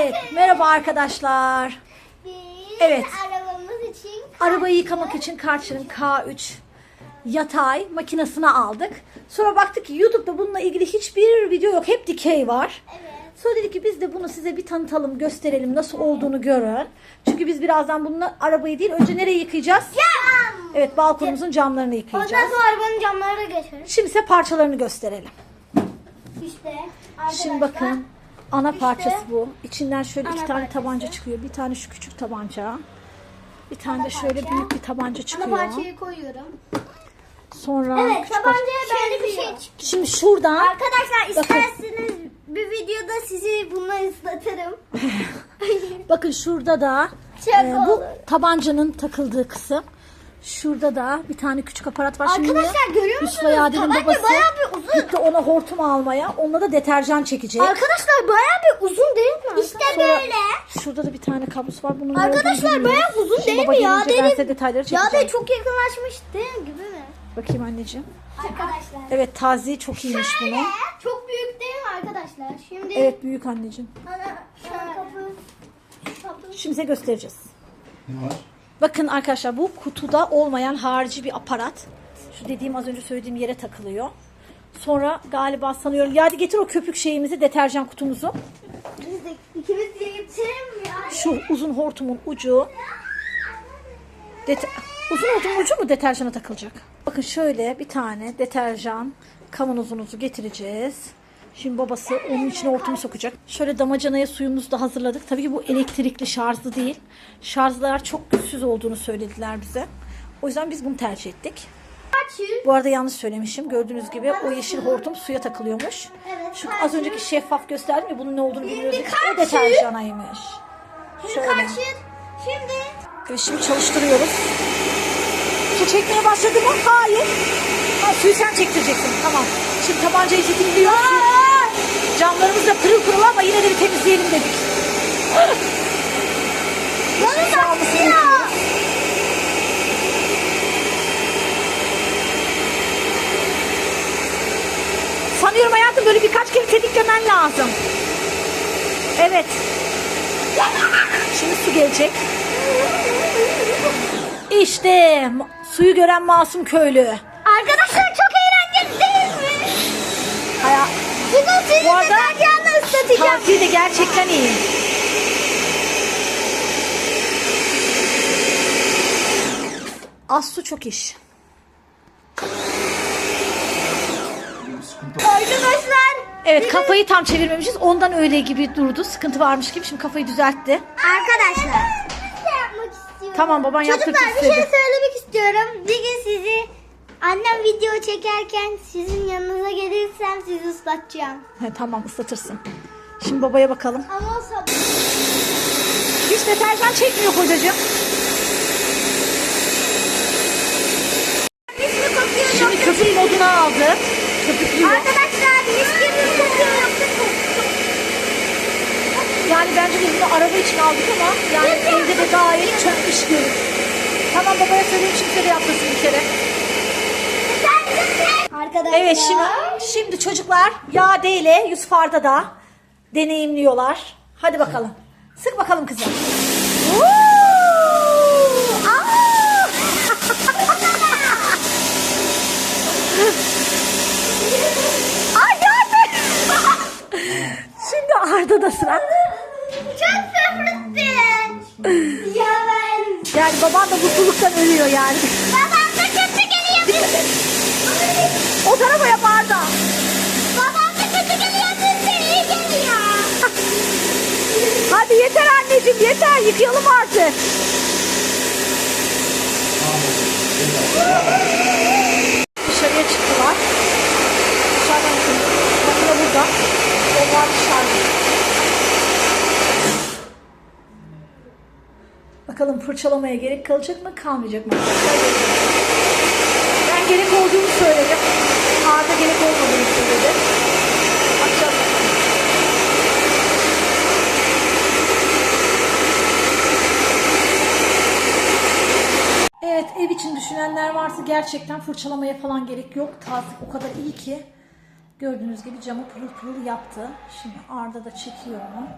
Evet, merhaba arkadaşlar. Biz Evet. arabamız için Arabayı yıkamak için Karcher'ın K3 yatay makinesini aldık. Sonra baktık ki YouTube'da bununla ilgili hiçbir video yok. Hep dikey var. Evet. Sonra dedik ki biz de bunu size bir tanıtalım, gösterelim nasıl olduğunu görün. Çünkü biz birazdan bununla arabayı değil, önce nereye yıkayacağız? Cam. Evet, balkonumuzun camlarını Ondan yıkayacağız. sonra arabanın camlarına geçeriz. Şimdi ise parçalarını gösterelim. İşte arkadaşlar. Şimdi bakın ana parçası bu. İçinden şöyle iki Ana tane parçası. tabanca çıkıyor. Bir tane şu küçük tabanca. Bir tane de Ana şöyle parça. büyük bir tabanca Ana çıkıyor. parçayı koyuyorum. Sonra Evet küçük parça- tabancaya böyle bir şey çıktı. Şimdi şuradan Arkadaşlar Bakın. isterseniz bir videoda sizi bununla ıslatırım. bakın şurada da Çok e, bu olur. tabancanın takıldığı kısım. Şurada da bir tane küçük aparat var. Şimdi Arkadaşlar görüyor Yusuf musunuz? Tabanca babası bayağı bir. Gitti ona hortum almaya. Onunla da deterjan çekecek. Arkadaşlar bayağı bir uzun değil mi? İşte Sonra Şurada da bir tane kablosu var. Bunun ne olduğunu Arkadaşlar bilmiyoruz. bayağı uzun Şimdi değil baba mi ya? gelince ben size Derin- detayları Ya çekeceğim. da çok yakınlaşmış değil gibi mi? Bakayım anneciğim. Arkadaşlar. Evet taziği çok iyiymiş bunun. Çok büyük değil mi arkadaşlar? Şimdi Evet büyük anneciğim. Ana, şu kapı. şu kapı. Şimdi size göstereceğiz. Ne var? Bakın arkadaşlar bu kutuda olmayan harici bir aparat. Şu dediğim az önce söylediğim yere takılıyor. Sonra galiba sanıyorum. Ya hadi getir o köpük şeyimizi, deterjan kutumuzu. Biz de ikimiz de getirelim ya. Şu uzun hortumun ucu. Det- uzun hortumun ucu mu deterjana takılacak? Bakın şöyle bir tane deterjan kavanozunuzu getireceğiz. Şimdi babası onun içine hortumu sokacak. Şöyle damacanaya suyumuzu da hazırladık. Tabii ki bu elektrikli şarjlı değil. Şarjlar çok güçsüz olduğunu söylediler bize. O yüzden biz bunu tercih ettik. Bu arada yanlış söylemişim. Gördüğünüz gibi o yeşil hortum suya takılıyormuş. Şu az önceki şeffaf gösterdim ya bunun ne olduğunu bilmiyoruz. O deterjanaymış. Şöyle. Şimdi. Evet, şimdi çalıştırıyoruz. Su çekmeye başladı mı? Hayır. Ha, suyu sen çektireceksin. Tamam. Şimdi tabancayı tetikliyoruz. Camlarımız da pırıl pırıl ama yine de bir temizleyelim dedik. Şimdi sağımızı yıkıyoruz. Sanıyorum hayatım böyle kere tetiklemen lazım. Evet. Şimdi su gelecek. İşte suyu gören masum köylü. Arkadaşlar çok eğlenceli değil mi? Haya, sizi Bu arada- deterjanla ıslatacağım. tatil de gerçekten iyi. Az su çok iş. Evet kafayı tam çevirmemişiz. Ondan öyle gibi durdu. Sıkıntı varmış gibi. Şimdi kafayı düzeltti. Arkadaşlar. şey yapmak istiyorum. Tamam baban yaptırdı Çocuklar bir şey söylemek istiyorum. Bir gün sizi annem video çekerken sizin yanınıza gelirsem sizi ıslatacağım. He, tamam ıslatırsın. Şimdi babaya bakalım. Ama o sabah. Hiç deterjan çekmiyor kocacığım. Şimdi köpük moduna aldı. Köpüklüyor. Arkadaşlar mis gibi mi kokuyor yoksa Yani bence biz bunu araba için aldık ama yani evde de gayet çok iş görür. Tamam babaya söyleyeyim size de yapmasın bir kere. Arkadaşlar. Evet şimdi şimdi çocuklar Yade ile Yusuf Arda da deneyimliyorlar. Hadi bakalım. Sık bakalım kızım. Ay Yade. Şimdi Arda da sıra. Çok sıfırsın. ya ben. Yani baban da mutluluktan ölüyor yani. Babam da kötü geliyor. O tarafa yap Arda. Babam da kötü geliyor. İyi geliyor. Hadi yeter anneciğim yeter yıkayalım artık. Dışarıya çıktılar. Dışarıdan yıkılıyor. Makine burada. Onlar dışarıda. Bakalım fırçalamaya gerek kalacak mı kalmayacak mı? Ben gerek olduğunu söyledim. Arda gerek olmadığını söyledi. Bakacağız. Evet ev için düşünenler varsa gerçekten fırçalamaya falan gerek yok. Tazik o kadar iyi ki. Gördüğünüz gibi camı pırıl pırıl yaptı. Şimdi Arda da çekiyor onu.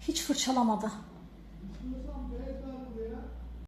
Hiç fırçalamadı.